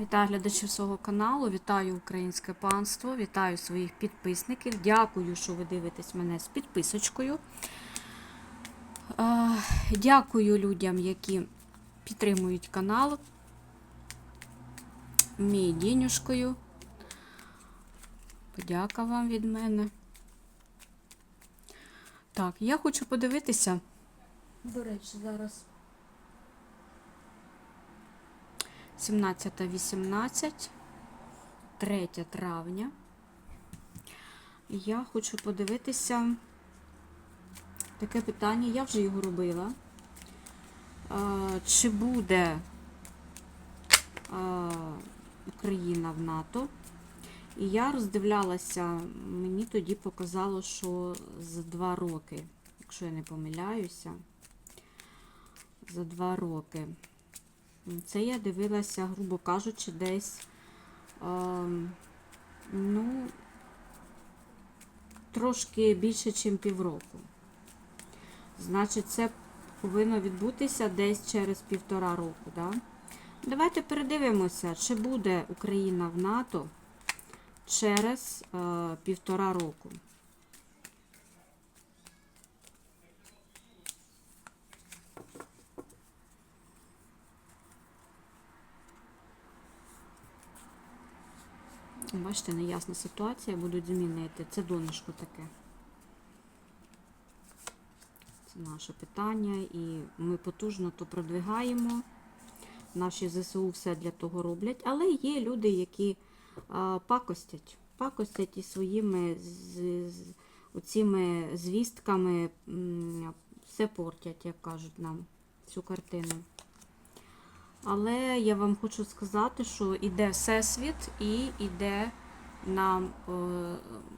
Вітаю глядачів свого каналу, вітаю українське панство, вітаю своїх підписників. Дякую, що ви дивитесь мене з підписочкою. Е, Дякую людям, які підтримують канал. Мій дінюшкою. Подяка вам від мене. Так, я хочу подивитися. До речі, зараз 17-18, 3 травня. Я хочу подивитися таке питання, я вже його робила. Чи буде Україна в НАТО? І я роздивлялася, мені тоді показало, що за два роки, якщо я не помиляюся, за два роки. Це я дивилася, грубо кажучи, десь, е, ну, трошки більше, ніж півроку. Значить, це повинно відбутися десь через півтора року. Да? Давайте передивимося, чи буде Україна в НАТО через е, півтора року. Бачите, неясна ситуація, будуть змінити. Це донышко таке. Це наше питання, і ми потужно то продвигаємо. Наші ЗСУ все для того роблять. Але є люди, які а, пакостять. Пакостять і своїми з, з, оціми звістками все портять, як кажуть нам, цю картину. Але я вам хочу сказати, що іде всесвіт і іде нам е,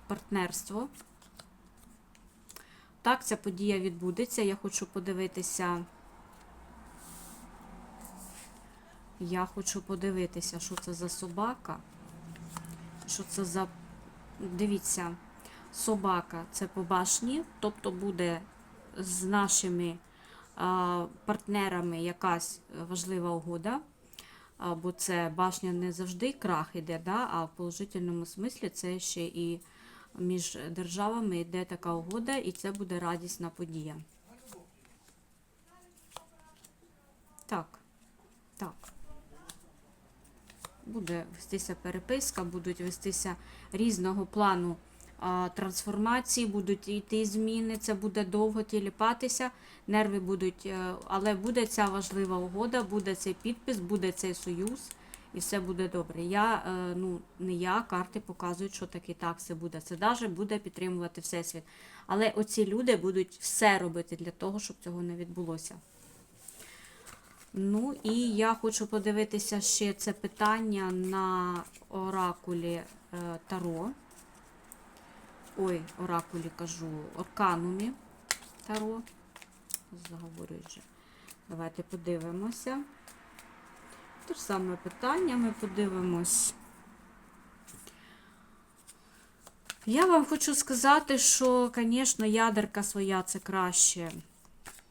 партнерство. Так, ця подія відбудеться. Я хочу подивитися. Я хочу подивитися, що це за собака. Що це за. Дивіться, собака це по башні, тобто буде з нашими партнерами якась важлива угода. Бо це башня не завжди крах іде, да? а в положительному смислі це ще і між державами йде така угода, і це буде радісна подія. Так, так. Буде вестися переписка, будуть вестися різного плану трансформації, будуть йти зміни, це буде довго тіліпатися, нерви будуть, е, але буде ця важлива угода, буде цей підпис, буде цей союз, і все буде добре. Я, е, ну, не я, карти показують, що таки так все буде. Це навіть буде підтримувати Всесвіт. Але оці люди будуть все робити для того, щоб цього не відбулося. Ну і я хочу подивитися ще це питання на оракулі е, Таро. Ой, оракулі кажу, Орканумі Таро. Заговорюю вже. Давайте подивимося. Те ж саме питання ми подивимось. Я вам хочу сказати, що, звісно, ядерка своя це краще.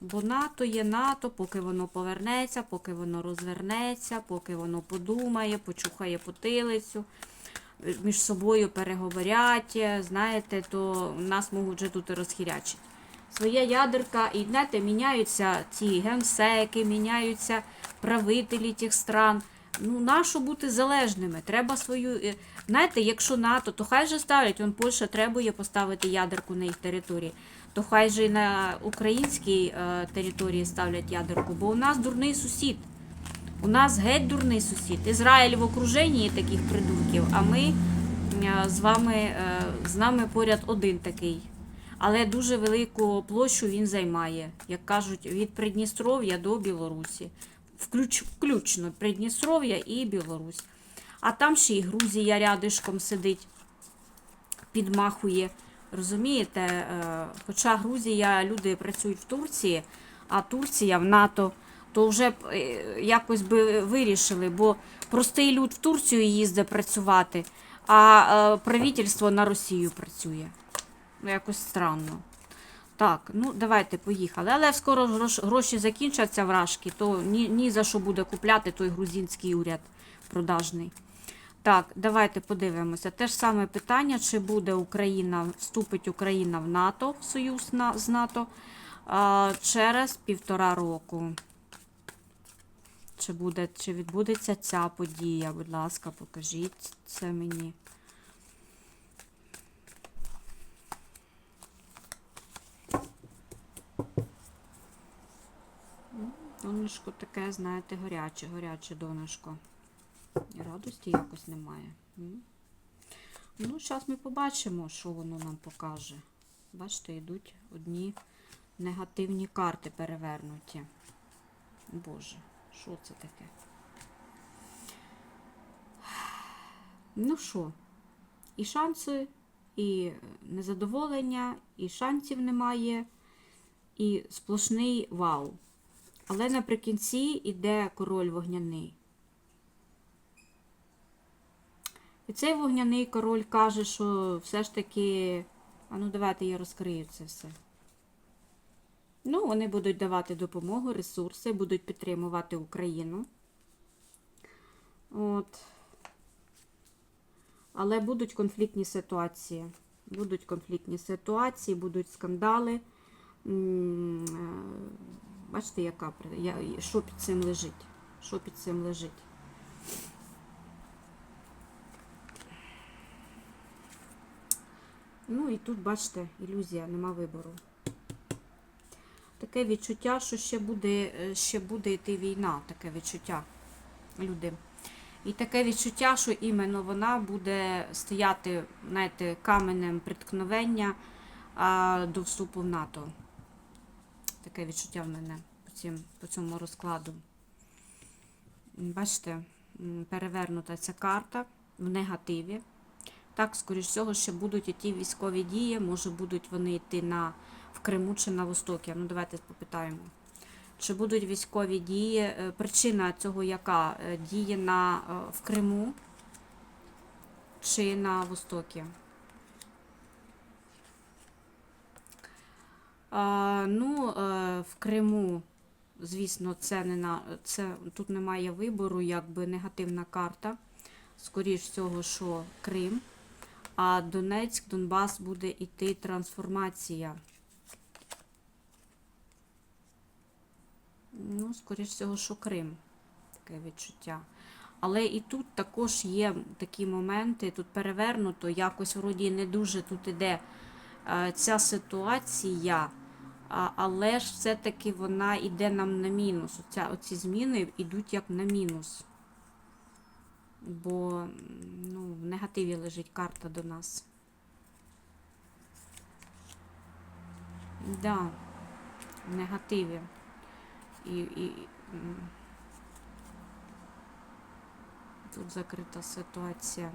Бо НАТО є НАТО, поки воно повернеться, поки воно розвернеться, поки воно подумає, почухає потилицю, між собою переговорять, знаєте, то нас можуть вже тут розхірячити. Своя ядерка, і знаєте, міняються ці генсеки, міняються правителі тих стран. Ну, нащо бути залежними? Треба свою. е, Знаєте, якщо НАТО, то хай же ставлять, он Польща требує поставити ядерку на їх території. То хай же і на українській е, території ставлять ядерку, бо у нас дурний сусід. У нас геть дурний сусід. Ізраїль в окруженні таких придурків, а ми е, з вами е, з нами поряд один такий. Але дуже велику площу він займає, як кажуть, від Придністров'я до Білорусі. Включ, включно Придністров'я і Білорусь. А там ще і Грузія рядишком сидить, підмахує. Розумієте? Е, Хоча Грузія, люди працюють в Турції, а Турція в НАТО, то вже б е, якось би вирішили, бо простий люд в Турцію їздить працювати, а е, правительство на Росію працює. Ну, якось странно. Так, ну давайте поїхали. Але скоро гроші закінчаться вражки, то ні, ні за що буде купляти той грузинський уряд продажний. Так, давайте подивимося. Те ж саме питання, чи буде Україна, вступить Україна в НАТО, в союз на, з НАТО а, через півтора року. Чи, буде, чи відбудеться ця подія? Будь ласка, покажіть це мені. Донечко таке, знаєте, гаряче донечко. І радості якось немає. Ну, зараз ми побачимо, що воно нам покаже. Бачите, йдуть одні негативні карти перевернуті. Боже, що це таке? Ну що, і шанси, і незадоволення, і шансів немає, і сплошний вау. Але наприкінці йде король вогняний. І цей вогняний король каже, що все ж таки. А ну давайте я розкрию це все. Ну, вони будуть давати допомогу, ресурси, будуть підтримувати Україну. От. Але будуть конфліктні ситуації. Будуть конфліктні ситуації, будуть скандали. Е, Бачите, яка що під цим лежить? Що під цим лежить? Ну і тут, бачите, ілюзія, нема вибору. Таке відчуття, що ще буде, е, ще буде йти війна, таке відчуття, люди. І таке відчуття, що іменно вона буде стояти, знаєте, каменем приткновення а, до вступу в НАТО. Таке відчуття в мене по, цим, по цьому розкладу. Бачите, перевернута ця карта в негативі. Так, скоріш всього, ще будуть ті військові дії, може будуть вони йти на, в Криму чи на Востокі. Ну, давайте попитаємо. Чи будуть військові дії? Е, Причина цього яка? Е, Дії на, е, в Криму чи на Востокі? А, ну, в Криму, звісно, це не на це тут немає вибору, якби негативна карта. Скоріш всього, що Крим. А Донецьк, Донбас буде йти трансформація. Ну, скоріш всього, що Крим. Таке відчуття. Але і тут також є такі моменти, тут перевернуто, якось вроді не дуже тут іде е, ця ситуація, але ж все-таки вона йде нам на мінус. Оця, оці зміни йдуть як на мінус. Бо ну, в негативі лежить карта до нас. Да, в негативі. І, і тут закрита ситуація.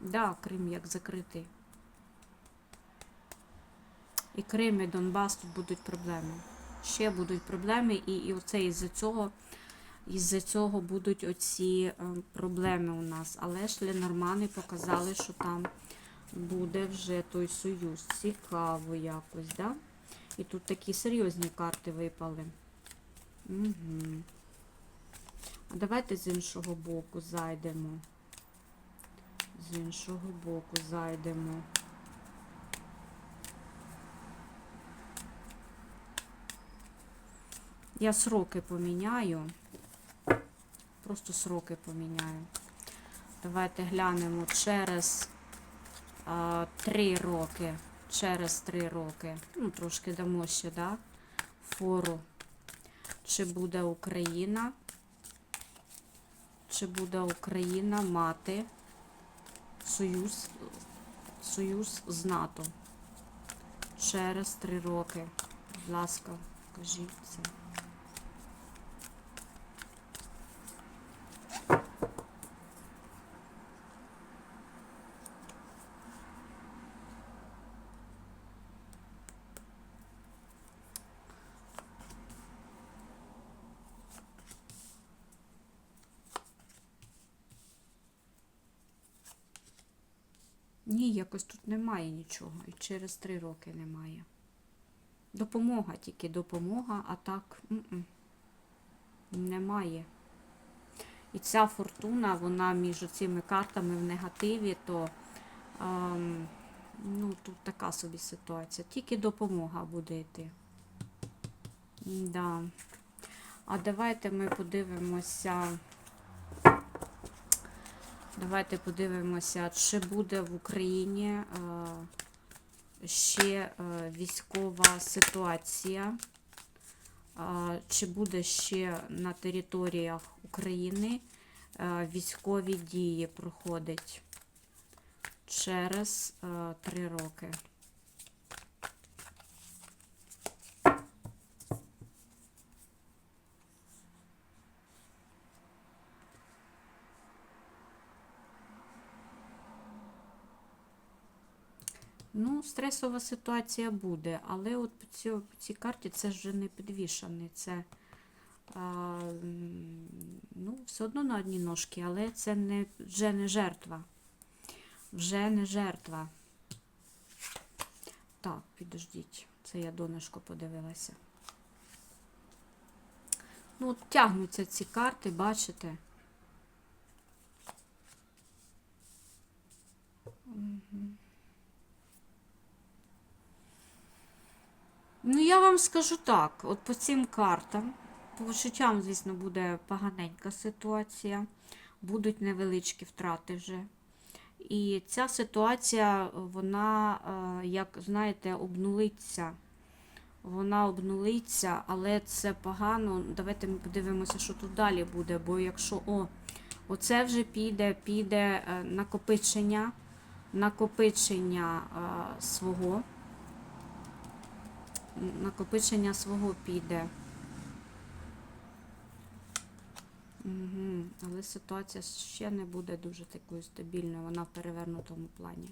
Да, Крим як закритий. І Крим, і Донбас тут будуть проблеми. Ще будуть проблеми, і, і оце із-за цього, із-за цього будуть оці е, проблеми у нас. Але ж Ленормани показали, що там буде вже той союз. Цікаво якось, да? І тут такі серйозні карти випали. Угу. А давайте з іншого боку зайдемо. З іншого боку зайдемо. Я сроки поміняю. Просто сроки поміняю. Давайте глянемо через а, три роки. Через три роки. Ну, трошки дамо ще, да? Фору. Чи буде Україна? Чи буде Україна мати союз, союз з НАТО? Через три роки. Будь ласка, кажіть це. Ні, якось тут немає нічого. І через три роки немає. Допомога, тільки допомога, а так м-м, немає. І ця фортуна, вона між цими картами в негативі, то ем, ну, тут така собі ситуація. Тільки допомога буде йти. Да. А давайте ми подивимося. Давайте подивимося, чи буде в Україні е, ще е, військова ситуація, е, чи буде ще на територіях України військові дії проходить через три роки. Ну, стресова ситуація буде, але от по цій, по цій карті це вже не підвішаний. Це а, ну, все одно на одні ножки, але це не, вже не жертва. Вже не жертва. Так, підождіть. Це я донышко подивилася. Ну, от тягнуться ці карти, бачите? Мгм. Ну, я вам скажу так, от по цим картам, по відчуттям, звісно, буде поганенька ситуація, будуть невеличкі втрати вже. І ця ситуація, вона, е, як знаєте, обнулиться. Вона обнулиться, але це погано. Давайте ми подивимося, що тут далі буде. Бо якщо о, оце вже піде, піде е, накопичення, накопичення е, свого накопичення свого піде. Угу. Але ситуація ще не буде дуже такою стабільною, вона в перевернутому плані.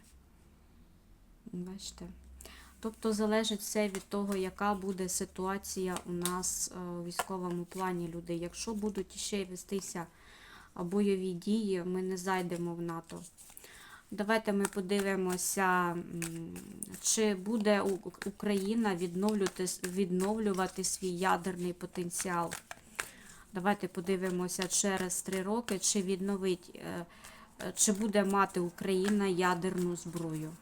Бачите? Тобто залежить все від того, яка буде ситуація у нас е, у військовому плані людей. Якщо будуть ще вестися бойові дії, ми не зайдемо в НАТО. Давайте ми подивимося, чи буде Україна відновлювати, відновлювати свій ядерний потенціал. Давайте подивимося через три роки, чи відновить, е, е, чи буде мати Україна ядерну зброю.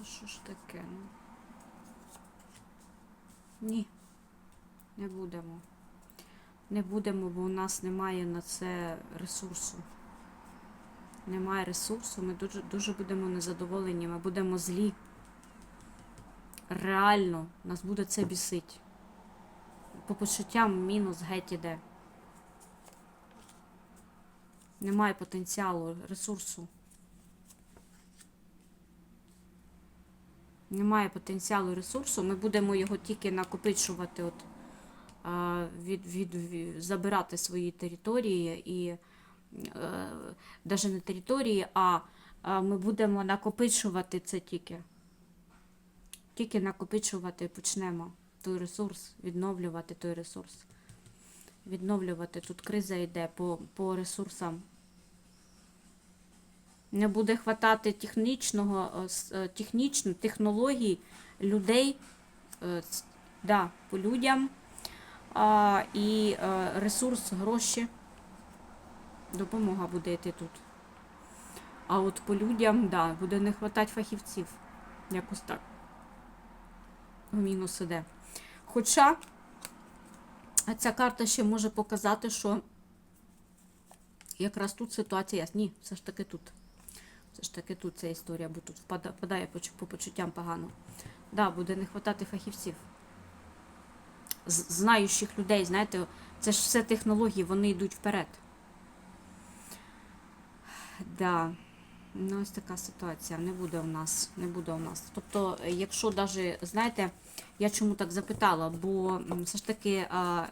Та що ж таке? Ну? Ні, не будемо. Не будемо, бо у нас немає на це ресурсу. Немає ресурсу, ми дуже, дуже будемо незадоволені, ми будемо злі. Реально, нас буде це бісить. По почуттям мінус геть іде. Немає потенціалу, ресурсу. Немає потенціалу ресурсу, ми будемо його тільки накопичувати, от, від, від, від, забирати свої території і навіть не території, а ми будемо накопичувати це тільки. Тільки накопичувати почнемо той ресурс, відновлювати той ресурс. Відновлювати. Тут криза йде по, по ресурсам. Не буде хватати технічного, технічно, технологій людей, да, по людям і ресурс, гроші. Допомога буде йти тут. А от по людям, да, буде не хватати фахівців. Якось так. В мінус іде. Хоча ця карта ще може показати, що якраз тут ситуація. Ні, все ж таки тут. Ж таки тут ця історія, бо тут впадає по почуттям погано. Да, буде не хватати фахівців. Знаючих людей, знаєте, це ж все технології, вони йдуть вперед. Да. Ну, ось така ситуація. Не буде у нас. Не буде у нас. Тобто, якщо даже, знаєте, я чому так запитала, бо все ж таки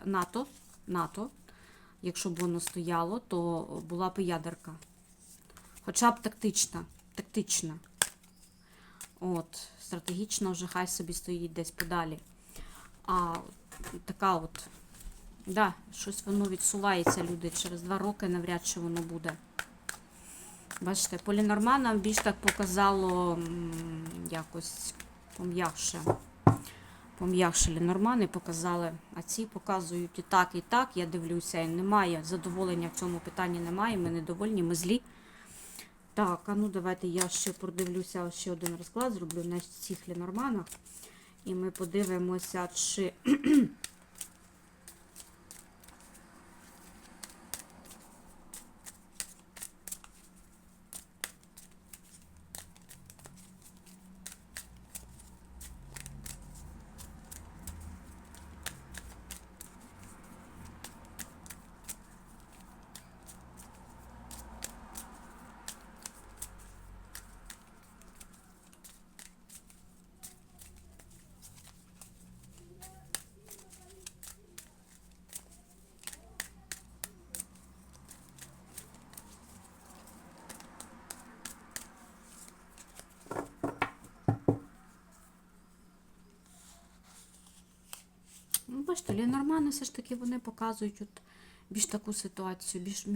НАТО, НАТО, якщо б воно стояло, то була б ядерка. Хоча б тактична. Тактична. От, стратегічно вже хай собі стоїть десь подалі. А така от, да, щось воно відсувається, люди. Через два роки навряд чи воно буде. Бачите, полінормана більш так показало якось пом'якше. Пом'якше Ленормани показали, а ці показують і так, і так. Я дивлюся, і немає задоволення в цьому питанні немає. Ми недовольні, ми злі. Так, а ну давайте я ще продивлюся ще один розклад, зроблю на цих Ленорманах. І ми подивимося, чи. Ну, бачите, Лінормани все ж таки вони показують от більш таку ситуацію, більш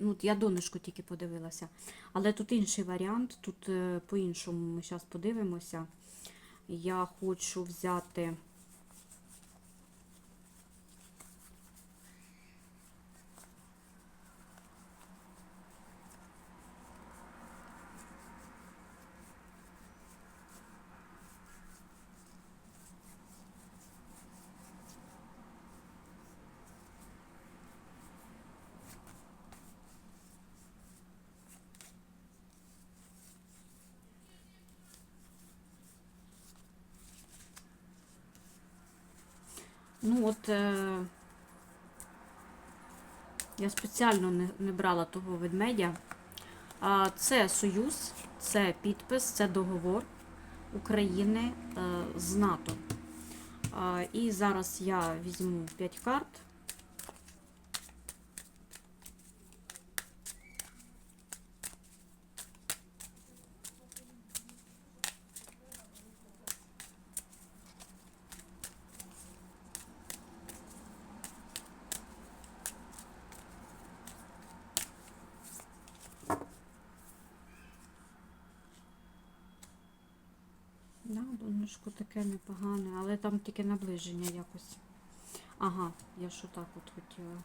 ну, я донышко тільки подивилася. Але тут інший варіант, тут е, по-іншому ми зараз подивимося. Я хочу взяти. Ну от е, я спеціально не, не брала того ведмедя. А, це союз, це підпис, це договор України е, з НАТО. І зараз я візьму 5 карт. Да, донечко таке непогане, але там тільки наближення якось. Ага, я ж отак от хотіла.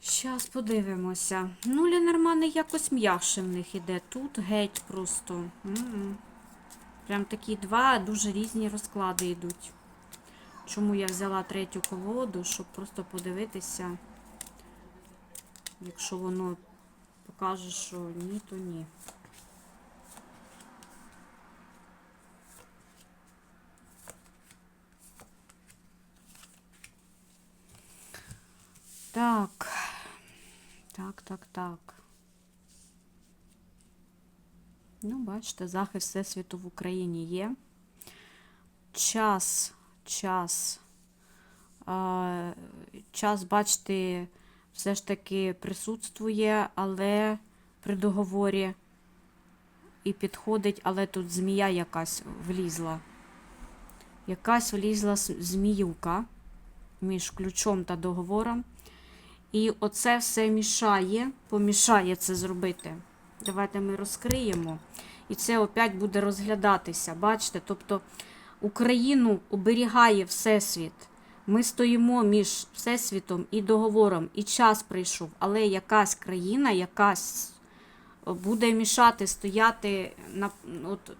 Щас подивимося. Ну, Ленормани якось м'якше в них іде. Тут геть просто. М-м. Прям такі два дуже різні розклади йдуть. Чому я взяла третю колоду, щоб просто подивитися, якщо воно покаже, що ні, то ні. Так. Так, так, так. Ну, бачите, захист Всесвіту в Україні є. Час, час. Час, бачите, все ж таки присутствує, але при договорі і підходить, але тут змія якась влізла. Якась влізла зміюка між ключом та договором. І оце все мішає, помішає це зробити. Давайте ми розкриємо. І це опять буде розглядатися. Бачите? Тобто Україну оберігає Всесвіт. Ми стоїмо між Всесвітом і договором, і час прийшов, але якась країна, якась буде мішати, стояти на от,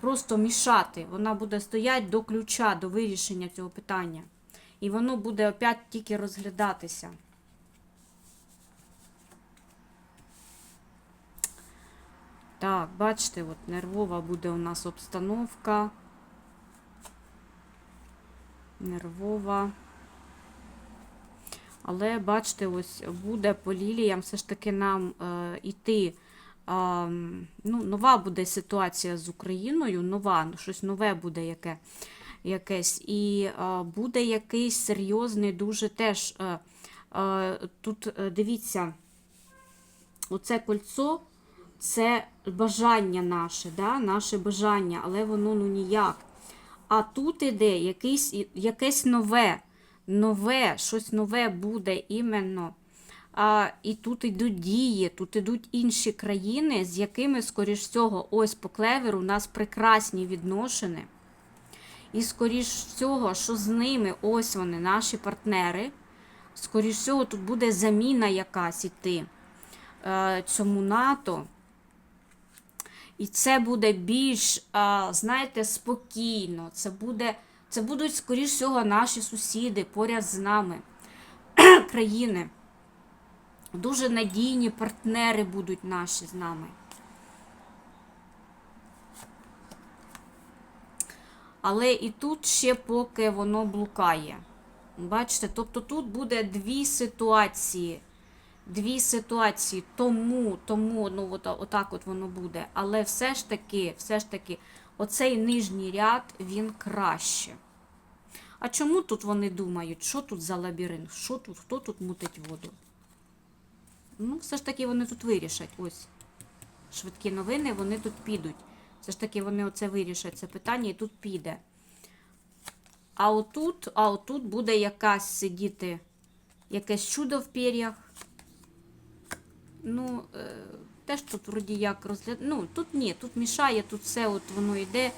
просто мішати. Вона буде стояти до ключа, до вирішення цього питання. І воно буде опять тільки розглядатися. Так, бачите, от нервова буде у нас обстановка. Нервова. Але бачите, ось буде по ліліям все ж таки нам е, іти. Е, ну, нова буде ситуація з Україною, нова, щось нове буде яке, якесь. І е, буде якийсь серйозний, дуже теж. Е, е, тут е, дивіться, оце кольцо це бажання наше, да? наше бажання, але воно ну ніяк. А тут іде якийсь, якесь нове, нове, щось нове буде іменно. А, і тут йдуть дії, тут йдуть інші країни, з якими, скоріш всього, ось по клеверу у нас прекрасні відношення. І, скоріш всього, що з ними ось вони, наші партнери. Скоріш всього, тут буде заміна якась іти е, цьому НАТО. І це буде більш, а, знаєте, спокійно. Це буде, це будуть, скоріш всього, наші сусіди поряд з нами, країни. Дуже надійні партнери будуть наші з нами. Але і тут ще поки воно блукає. Бачите, тобто тут буде дві ситуації дві ситуації, тому, тому, ну от, отак от воно буде. Але все ж таки, все ж таки, оцей нижній ряд, він краще. А чому тут вони думають, що тут за лабіринт? Що тут, хто тут мутить воду? Ну, все ж таки вони тут вирішать. Ось. Швидкі новини, вони тут підуть. Все ж таки вони оце вирішать це питання і тут піде. А отут, а отут буде якась сидіти якесь чудо в пір'ях. Ну, е, теж тут вроді як розгляд... Ну, тут ні, тут мішає, тут все от воно йде.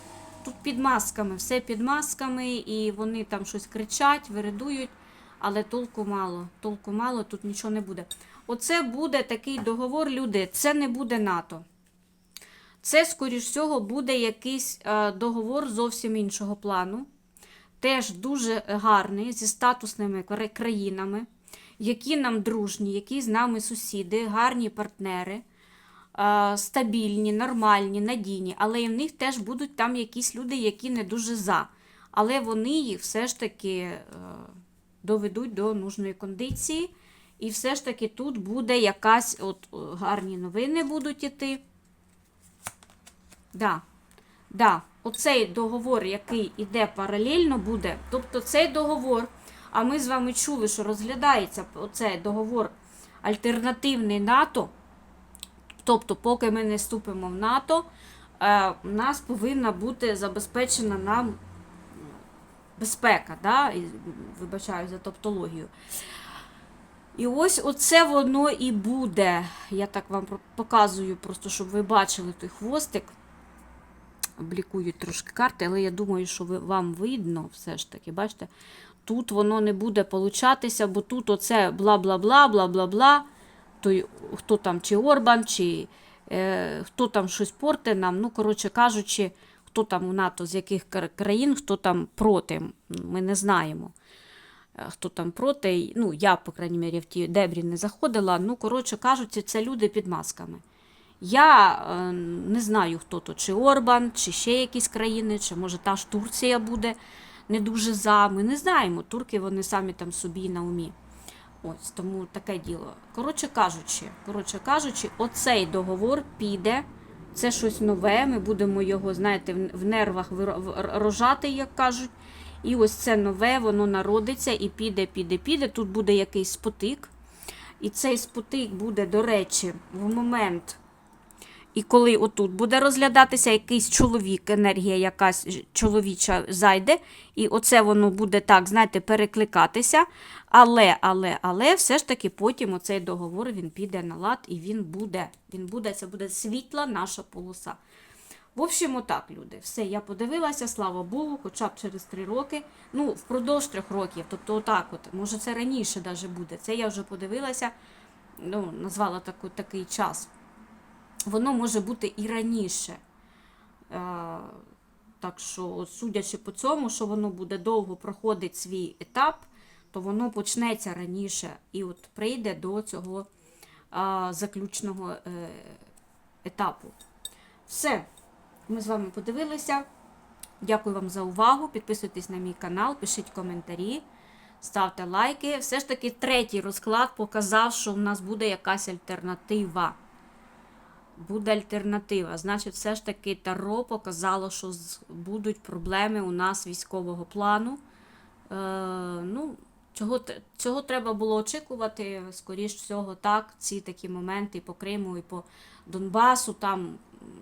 Тут під масками, все під масками, і вони там щось кричать, виридують, але толку мало. Толку мало, тут нічого не буде. Оце буде такий договор, люди, це не буде НАТО. Це, скоріш всього, буде якийсь е, договор зовсім іншого плану. Теж дуже гарний, зі статусними країнами які нам дружні, які з нами сусіди, гарні партнери, стабільні, нормальні, надійні, але і в них теж будуть там якісь люди, які не дуже за. Але вони їх все ж таки е, доведуть до нужної кондиції. І все ж таки тут буде якась от гарні новини будуть іти. Да, да, Оцей договор, який іде паралельно, буде. Тобто цей договор. А ми з вами чули, що розглядається оцей договор альтернативний НАТО. Тобто, поки ми не вступимо в НАТО, е, у нас повинна бути забезпечена нам безпека. Да? Вибачаю за топтологію. І ось оце воно і буде. Я так вам показую, просто щоб ви бачили той хвостик. Облікують трошки карти, але я думаю, що вам видно все ж таки, бачите? Тут воно не буде получатися, бо тут оце бла-бла-бла, бла-бла-бла. Той, Хто там, чи Орбан, чи е, хто там щось порте нам. Ну, коротше кажучи, хто там у НАТО, з яких країн, хто там проти. Ми не знаємо. Е, хто там проти. Ну, я, по крайній мірі, в ті дебрі не заходила. Ну, коротше кажучи, це люди під масками. Я е, не знаю, хто то, чи Орбан, чи ще якісь країни, чи може та ж Турція буде не дуже за. Ми не знаємо. Турки вони самі там собі на умі. Ось, тому таке діло. Коротше кажучи, коротше кажучи, оцей договор піде. Це щось нове. Ми будемо його, знаєте, в нервах рожати, як кажуть. І ось це нове, воно народиться і піде, піде, піде. Тут буде якийсь спотик. І цей спотик буде, до речі, в момент, і коли отут буде розглядатися якийсь чоловік, енергія якась чоловіча зайде, і оце воно буде так, знаєте, перекликатися. Але, але, але, все ж таки потім оцей договор він піде на лад і він буде. Він буде, Це буде світла наша полоса. В общем, отак, люди. Все, я подивилася, слава Богу, хоча б через три роки. Ну, впродовж трьох років. Тобто, отак, от, може, це раніше навіть буде. Це я вже подивилася, ну, назвала таку, такий час воно може бути і раніше. Е, так що, судячи по цьому, що воно буде довго проходити свій етап, то воно почнеться раніше і от прийде до цього заключного е, етапу. Все, ми з вами подивилися. Дякую вам за увагу. Підписуйтесь на мій канал, пишіть коментарі, ставте лайки. Все ж таки, третій розклад показав, що в нас буде якась альтернатива. Буде альтернатива. Значить, все ж таки Таро показало, що будуть проблеми у нас військового плану. Е, ну, цього, цього треба було очікувати. Скоріш всього, так, ці такі моменти по Криму, і по Донбасу, там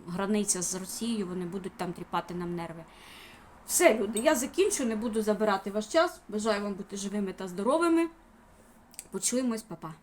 границя з Росією, вони будуть там тріпати нам нерви. Все, люди, я закінчу, не буду забирати ваш час. Бажаю вам бути живими та здоровими. Почуємось, па-па.